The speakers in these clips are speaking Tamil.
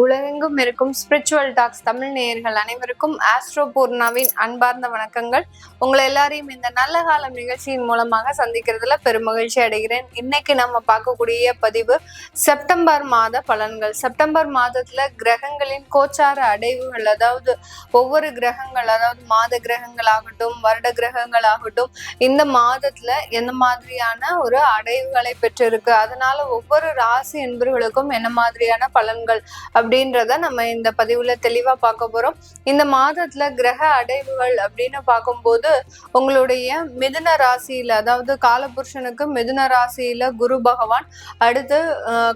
por உலகெங்கும் இருக்கும் ஸ்பிரிச்சுவல் டாக்ஸ் தமிழ் நேயர்கள் அனைவருக்கும் ஆஸ்ட்ரோ பூர்ணாவின் அன்பார்ந்த வணக்கங்கள். உங்களை எல்லாரையும் இந்த நல்ல காலம் நிகழ்ச்சியின் மூலமாக சந்திக்கிறதுல பெருமகிழ்ச்சி அடைகிறேன். இன்னைக்கு நம்ம பார்க்கக்கூடிய பதிவு செப்டம்பர் மாத பலன்கள். செப்டம்பர் மாதத்துல கிரகங்களின் கோச்சார அடைவுகள் அதாவது ஒவ்வொரு கிரகங்கள் அதாவது மாத கிரகங்கள் ஆகட்டும் வருட கிரகங்கள் ஆகட்டும் இந்த மாதத்துல எந்த மாதிரியான ஒரு அடைவுகளை பெற்றிருக்கு? அதனால ஒவ்வொரு ராசி என்பவர்களுக்கும் என்ன மாதிரியான பலன்கள்? அப்படின்னு அப்படின்றத நம்ம இந்த பதிவுல தெளிவா பார்க்க போறோம். இந்த மாதத்துல கிரக அடைவுகள் அப்படின்னு பார்க்கும்போது உங்களுடைய மிதுன ராசியில அதாவது காலபுருஷனுக்கு மிதுன ராசியில குரு பகவான் அடுத்து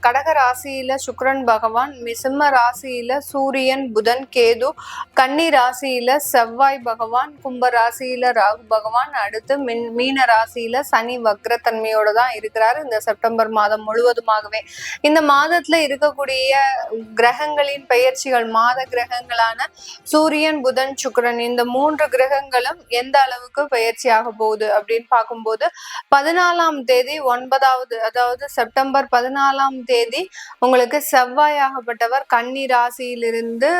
கடக ராசியில சுக்கிரன் பகவான் மிசிம்ம ராசியில சூரியன் புதன் கேது கன்னி ராசியில செவ்வாய் பகவான் கும்ப ராசியில ராகு பகவான் அடுத்து மின் மீன ராசியில சனி வக்ரத்தன்மையோட தான் இருக்கிறார் இந்த செப்டம்பர் மாதம் முழுவதுமாகவே. இந்த மாதத்துல இருக்கக்கூடிய கிரகங்கள் கிரகங்களின் பெயர்ச்சிகள் மாத கிரகங்களான சூரியன் புதன் சுக்கரன் இந்த மூன்று கிரகங்களும் எந்த அளவுக்கு பயிற்சி ஆக போகுது அப்படின்னு பார்க்கும்போது பதினாலாம் தேதி ஒன்பதாவது அதாவது செப்டம்பர் பதினாலாம் தேதி உங்களுக்கு செவ்வாய் ஆகப்பட்டவர் கன்னி ராசியிலிருந்து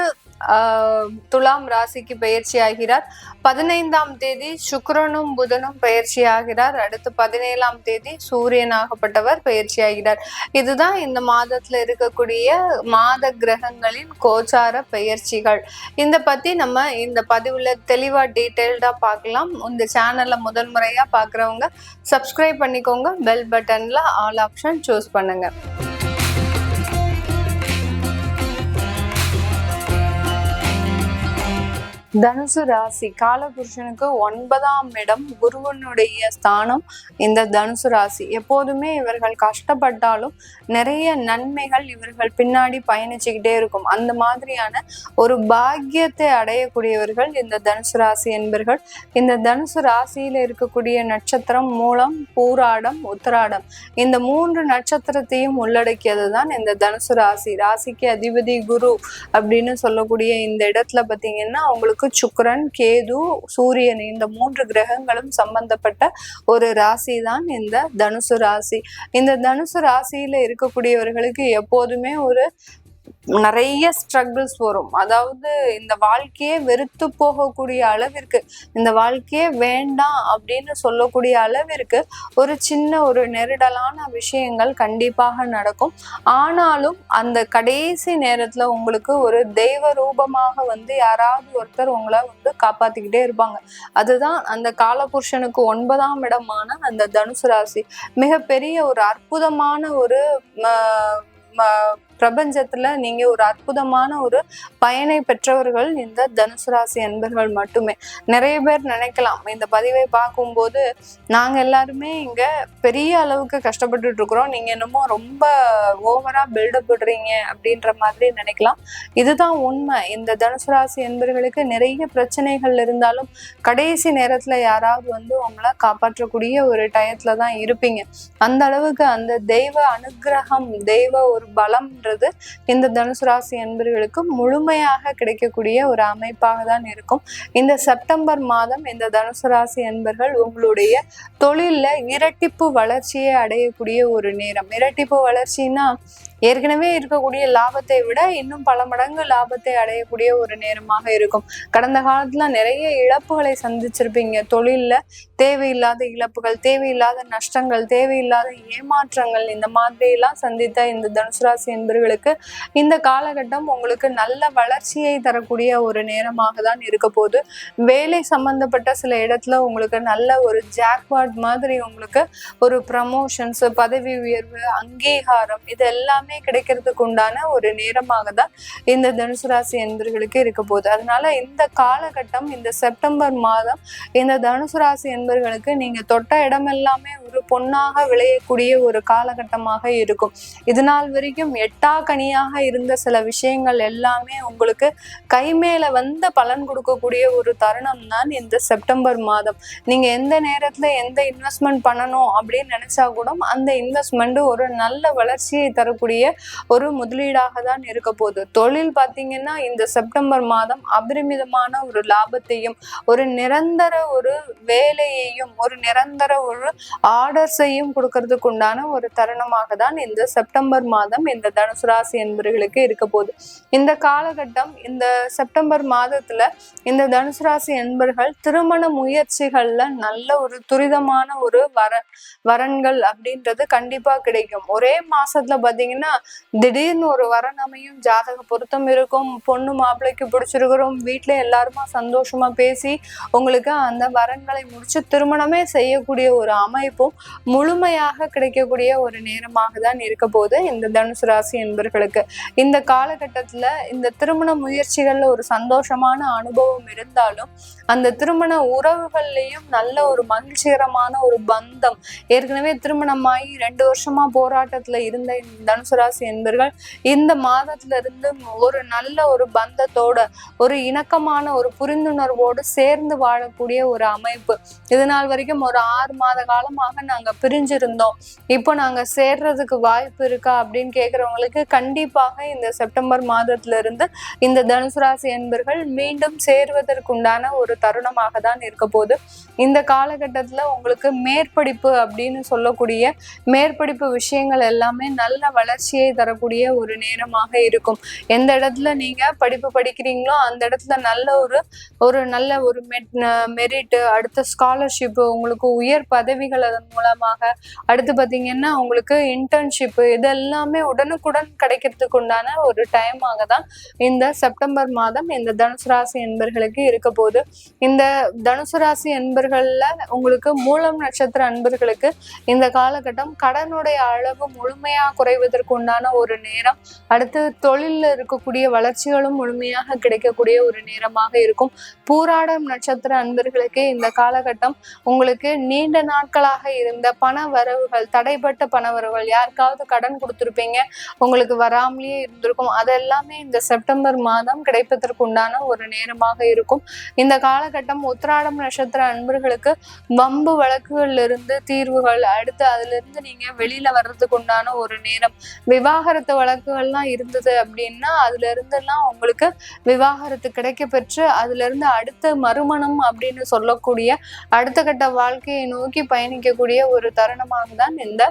துலாம் ராசிக்கு பயிற்சி ஆகிறார் பதினைந்தாம் தேதி சுக்கரனும் புதனும் பயிற்சி ஆகிறார் அடுத்து பதினேழாம் தேதி சூரியனாகப்பட்டவர் பயிற்சி ஆகிறார் இதுதான் இந்த மாதத்துல இருக்கக்கூடிய மாத கிரகங்களின் கோச்சார பயிற்சிகள் இந்த பத்தி நம்ம இந்த பதிவுல தெளிவா டீட்டெயில்டா பார்க்கலாம். இந்த சேனல்ல முதல் முறையா பாக்குறவங்க சப்ஸ்கிரைப் பண்ணிக்கோங்க. பெல் பட்டன்ல ஆல் ஆப்ஷன் சூஸ் பண்ணுங்க. தனுசு ராசி காலபுருஷனுக்கு ஒன்பதாம் இடம் குருவனுடைய ஸ்தானம் இந்த தனுசு ராசி. எப்போதுமே இவர்கள் கஷ்டப்பட்டாலும் நிறைய நன்மைகள் இவர்கள் பின்னாடி பயணிச்சுக்கிட்டே இருக்கும். அந்த மாதிரியான ஒரு பாக்கியத்தை அடையக்கூடியவர்கள் இந்த தனுசு ராசி என்பர்கள். இந்த தனுசு ராசியில் இருக்கக்கூடிய நட்சத்திரம் மூலம் பூராடம் உத்திராடம். இந்த மூன்று நட்சத்திரத்தையும் உள்ளடக்கியது தான் இந்த தனுசு ராசி. ராசிக்கு அதிபதி குரு அப்படின்னு சொல்லக்கூடிய இந்த இடத்துல பார்த்தீங்கன்னா அவங்களுக்கு உங்களுக்கு சுக்கிரன் கேது சூரியன் இந்த மூன்று கிரகங்களும் சம்பந்தப்பட்ட ஒரு ராசி தான் இந்த தனுசு ராசி. இந்த தனுசு ராசியில இருக்கக்கூடியவர்களுக்கு எப்போதுமே ஒரு நிறைய ஸ்ட்ரகிள்ஸ் வரும். அதாவது இந்த வாழ்க்கையே வெறுத்து போகக்கூடிய அளவிற்கு இந்த வாழ்க்கையே வேண்டாம் அப்படின்னு சொல்லக்கூடிய அளவிற்கு ஒரு சின்ன ஒரு நெருடலான விஷயங்கள் கண்டிப்பாக நடக்கும். ஆனாலும் அந்த கடைசி நேரத்துல உங்களுக்கு ஒரு தெய்வ ரூபமாக வந்து யாராவது ஒருத்தர் உங்களை வந்து காப்பாத்திக்கிட்டே இருப்பாங்க. அதுதான் அந்த காலபுருஷனுக்கு ஒன்பதாம் இடமான அந்த தனுசு ராசி. மிகப்பெரிய ஒரு அற்புதமான ஒரு ம- ம- பிரபஞ்சத்துல நீங்க ஒரு அற்புதமான ஒரு பயனை பெற்றவர்கள் இந்த தனுசு ராசி அன்பர்கள் மட்டுமே. நிறைய பேர் நினைக்கலாம் இந்த பதிவை பார்க்கும்போது நாங்க எல்லாருமே இங்க பெரிய அளவுக்கு கஷ்டப்பட்டுட்டு இருக்கிறோம். நீங்க என்னமோ ரொம்ப ஓவரா பில்டப் விடுறீங்க அப்படின்ற மாதிரி நினைக்கலாம். இதுதான் உண்மை. இந்த தனுசு ராசி என்பர்களுக்கு நிறைய பிரச்சனைகள் இருந்தாலும் கடைசி நேரத்துல யாராவது வந்து உங்களை காப்பாற்றக்கூடிய ஒரு டயத்துல தான் இருப்பீங்க. அந்த அளவுக்கு அந்த தெய்வ அனுக்கிரகம் தெய்வ ஒரு பலம் அப்படின்றது இந்த தனுசு ராசி என்பர்களுக்கு முழுமையாக கிடைக்கக்கூடிய ஒரு அமைப்பாக தான் இருக்கும். இந்த செப்டம்பர் மாதம் இந்த தனுசு ராசி என்பர்கள் உங்களுடைய தொழிலில் இரட்டிப்பு வளர்ச்சியை அடையக்கூடிய ஒரு நேரம். இரட்டிப்பு வளர்ச்சின்னா ஏற்கனவே இருக்கக்கூடிய லாபத்தை விட இன்னும் பல மடங்கு லாபத்தை அடையக்கூடிய ஒரு நேரமாக இருக்கும். கடந்த காலத்துல நிறைய இழப்புகளை சந்திச்சிருப்பீங்க. தொழில்ல தேவையில்லாத இழப்புகள் தேவையில்லாத நஷ்டங்கள் தேவையில்லாத ஏமாற்றங்கள் இந்த மாதிரி எல்லாம் சந்தித்த இந்த தனுசு ராசி என்பவர்களுக்கு இந்த காலகட்டம் உங்களுக்கு நல்ல வளர்ச்சியை தரக்கூடிய ஒரு நேரமாக தான் இருக்க போகுது. வேலை சம்பந்தப்பட்ட சில இடத்துல உங்களுக்கு நல்ல ஒரு ஜாக்பாட் மாதிரி உங்களுக்கு ஒரு ப்ரமோஷன்ஸ் பதவி உயர்வு அங்கீகாரம் இது எல்லாமே கிடைக்கிறதுக்கு உண்டான ஒரு நேரமாக தான் இந்த தனுசு ராசி என்பர்களுக்கு இருக்க போகுது. அதனால இந்த காலகட்டம் இந்த செப்டம்பர் மாதம் இந்த தனுசு ராசி என்பர்களுக்கு நீங்க தொட்ட இடம் எல்லாமே ஒரு பொன்னாக விளையக்கூடிய ஒரு காலகட்டமாக இருக்கும். இது நாள் வரைக்கும் எட்டா கனியாக இருந்த சில விஷயங்கள் எல்லாமே உங்களுக்கு கை மேல வந்து பலன் கொடுக்கக்கூடிய ஒரு தருணம் தான் இந்த செப்டம்பர் மாதம். நீங்க எந்த நேரத்துல எந்த இன்வெஸ்ட்மெண்ட் பண்ணணும் அப்படின்னு நினைச்சா கூட அந்த இன்வெஸ்ட்மெண்ட் ஒரு நல்ல வளர்ச்சியை தரக்கூடிய ஒரு முதலீடாக தான் இருக்க போகுது. தொழில் பார்த்தீங்கன்னா இந்த செப்டம்பர் மாதம் அபரிமிதமான ஒரு லாபத்தையும் ஒரு நிரந்தர ஒரு வேலையையும் ஒரு நிரந்தர ஒரு ஆர்டர்ஸையும் கொடுக்கறதுக்கு உண்டான ஒரு தருணமாக தான் இந்த செப்டம்பர் மாதம் இந்த தனுசு ராசி என்பவர்களுக்கு இருக்க போகுது. இந்த காலகட்டம் இந்த செப்டம்பர் மாதத்துல இந்த தனுசு ராசி என்பர்கள் திருமண முயற்சிகள்ல நல்ல ஒரு துரிதமான ஒரு வர வரன்கள் அப்படின்றது கண்டிப்பா கிடைக்கும். ஒரே மாசத்துல பாத்தீங்கன்னா திடீர்னு ஒரு வரன் அமையும் ஜாதக பொருத்தம் இருக்கும். பொண்ணு மாப்பிள்ளைக்கு பிடிச்சிருக்கிறோம். வீட்டில் எல்லாருமா சந்தோஷமா பேசி உங்களுக்கு அந்த வரன்களை முடிச்சு திருமணமே செய்யக்கூடிய ஒரு அமைப்பும் முழுமையாக கிடைக்கக்கூடிய ஒரு நேரமாக தான் இருக்க போது இந்த தனுசு ராசி என்பர்களுக்கு. இந்த காலகட்டத்துல இந்த திருமண முயற்சிகள்ல ஒரு சந்தோஷமான அனுபவம் இருந்தாலும் அந்த திருமண உறவுகள்லயும் நல்ல ஒரு மகிழ்ச்சிகரமான ஒரு பந்தம். ஏற்கனவே திருமணமாகி ரெண்டு வருஷமா போராட்டத்தில் இருந்த இந்த தனுசு ராசி என்பர்கள் இந்த மாதத்துல இருந்து ஒரு நல்ல ஒரு பந்தத்தோட ஒரு இணக்கமான ஒரு புரிந்துணர்வோடு சேர்ந்து வாழக்கூடிய ஒரு அமைப்பு. இது நாள் வரைக்கும் ஒரு ஆறு மாத காலமாக நாங்க பிரிஞ்சிருந்தோம். இப்போ நாங்க சேர்றதுக்கு வாய்ப்பு இருக்கா அப்படின்னு கேக்குறவங்களுக்கு கண்டிப்பாக இந்த செப்டம்பர் மாதத்துல இருந்து இந்த தனுசு ராசி என்பர்கள் மீண்டும் சேர்வதற்குண்டான ஒரு தருணமாக தான் இருக்க போகுது. இந்த காலகட்டத்துல உங்களுக்கு மேற்படிப்பு அப்படின்னு சொல்லக்கூடிய மேற்படிப்பு விஷயங்கள் எல்லாமே நல்ல வளர்ச்சி வளர்ச்சியை தரக்கூடிய ஒரு நேரமாக இருக்கும். எந்த இடத்துல நீங்க படிப்பு படிக்கிறீங்களோ அந்த இடத்துல நல்ல ஒரு ஒரு நல்ல ஒரு மெரிட் அடுத்த ஸ்காலர்ஷிப் உங்களுக்கு உயர் பதவிகள் அதன் மூலமாக அடுத்து பாத்தீங்கன்னா உங்களுக்கு இன்டர்ன்ஷிப் இதெல்லாமே உடனுக்குடன் கிடைக்கிறதுக்கு உண்டான ஒரு டைமாக தான் இந்த செப்டம்பர் மாதம் இந்த தனுசு ராசி என்பர்களுக்கு இருக்க போகுது. இந்த தனுசு ராசி என்பர்கள்ல உங்களுக்கு மூலம் நட்சத்திர அன்பர்களுக்கு இந்த காலகட்டம் கடனுடைய அளவு முழுமையா குறைவதற்கு உண்டான ஒரு நேரம். அடுத்து தொழிலில் இருக்கக்கூடிய வளர்ச்சிகளும் முழுமையாக கிடைக்கக்கூடிய ஒரு நேரமாக இருக்கும். பூராடம் நட்சத்திர அன்பர்களுக்கு இந்த காலகட்டம் உங்களுக்கு நீண்ட நாட்களாக இருந்த பண வரவுகள் தடைப்பட்ட பண வரவுகள் யாருக்காவது கடன் கொடுத்துருப்பீங்க உங்களுக்கு வராமலேயே இருந்திருக்கும். அதெல்லாமே இந்த செப்டம்பர் மாதம் கிடைப்பதற்கு உண்டான ஒரு நேரமாக இருக்கும். இந்த காலகட்டம் உத்திராடம் நட்சத்திர அன்பர்களுக்கு வம்பு வழக்குகள்ல இருந்து தீர்வுகள் அடுத்து அதுல இருந்து நீங்க வெளியில வர்றதுக்கு உண்டான ஒரு நேரம். விவாகரத்து வழக்குகள்லாம் இருந்தது அப்படின்னா அதுல இருந்தெல்லாம் உங்களுக்கு விவாகரத்து கிடைக்க பெற்று அதுல இருந்து அடுத்த மறுமணம் அப்படின்னு சொல்லக்கூடிய அடுத்த கட்ட வாழ்க்கையை நோக்கி பயணிக்கக்கூடிய ஒரு தருணமாக தான் இந்த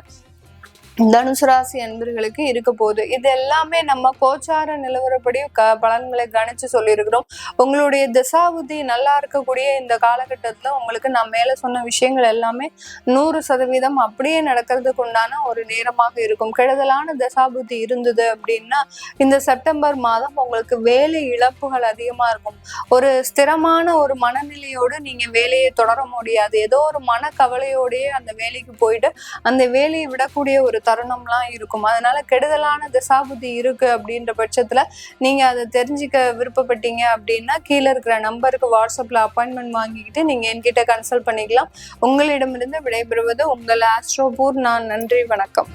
தனுசு ராசி அன்பர்களுக்கு இருக்க போகுது. இது எல்லாமே நம்ம கோச்சார நிலவரப்படி க பலன்களை கணிச்சு சொல்லியிருக்கிறோம். உங்களுடைய திசாபுத்தி நல்லா இருக்கக்கூடிய இந்த காலகட்டத்துல உங்களுக்கு நான் மேல சொன்ன விஷயங்கள் எல்லாமே நூறு சதவீதம் அப்படியே நடக்கிறதுக்கு உண்டான ஒரு நேரமாக இருக்கும். கெடுதலான தசாபுத்தி இருந்தது அப்படின்னா இந்த செப்டம்பர் மாதம் உங்களுக்கு வேலை இழப்புகள் அதிகமா இருக்கும். ஒரு ஸ்திரமான ஒரு மனநிலையோடு நீங்க வேலையை தொடர முடியாது. ஏதோ ஒரு மன கவலையோடயே அந்த வேலைக்கு போயிட்டு அந்த வேலையை விடக்கூடிய ஒரு தருணம்லாம் இருக்கும். அதனால கெடுதலான திசாபுத்தி இருக்கு அப்படின்ற பட்சத்துல நீங்க அதை தெரிஞ்சுக்க விருப்பப்பட்டீங்க அப்படின்னா கீழே இருக்கிற நம்பருக்கு வாட்ஸ்அப்ல அப்பாயின்மெண்ட் வாங்கிக்கிட்டு நீங்க என்கிட்ட கன்சல்ட் பண்ணிக்கலாம். உங்களிடமிருந்து விடைபெறுவது உங்கள் ஆஸ்ட்ரோபூர் நான் நன்றி வணக்கம்.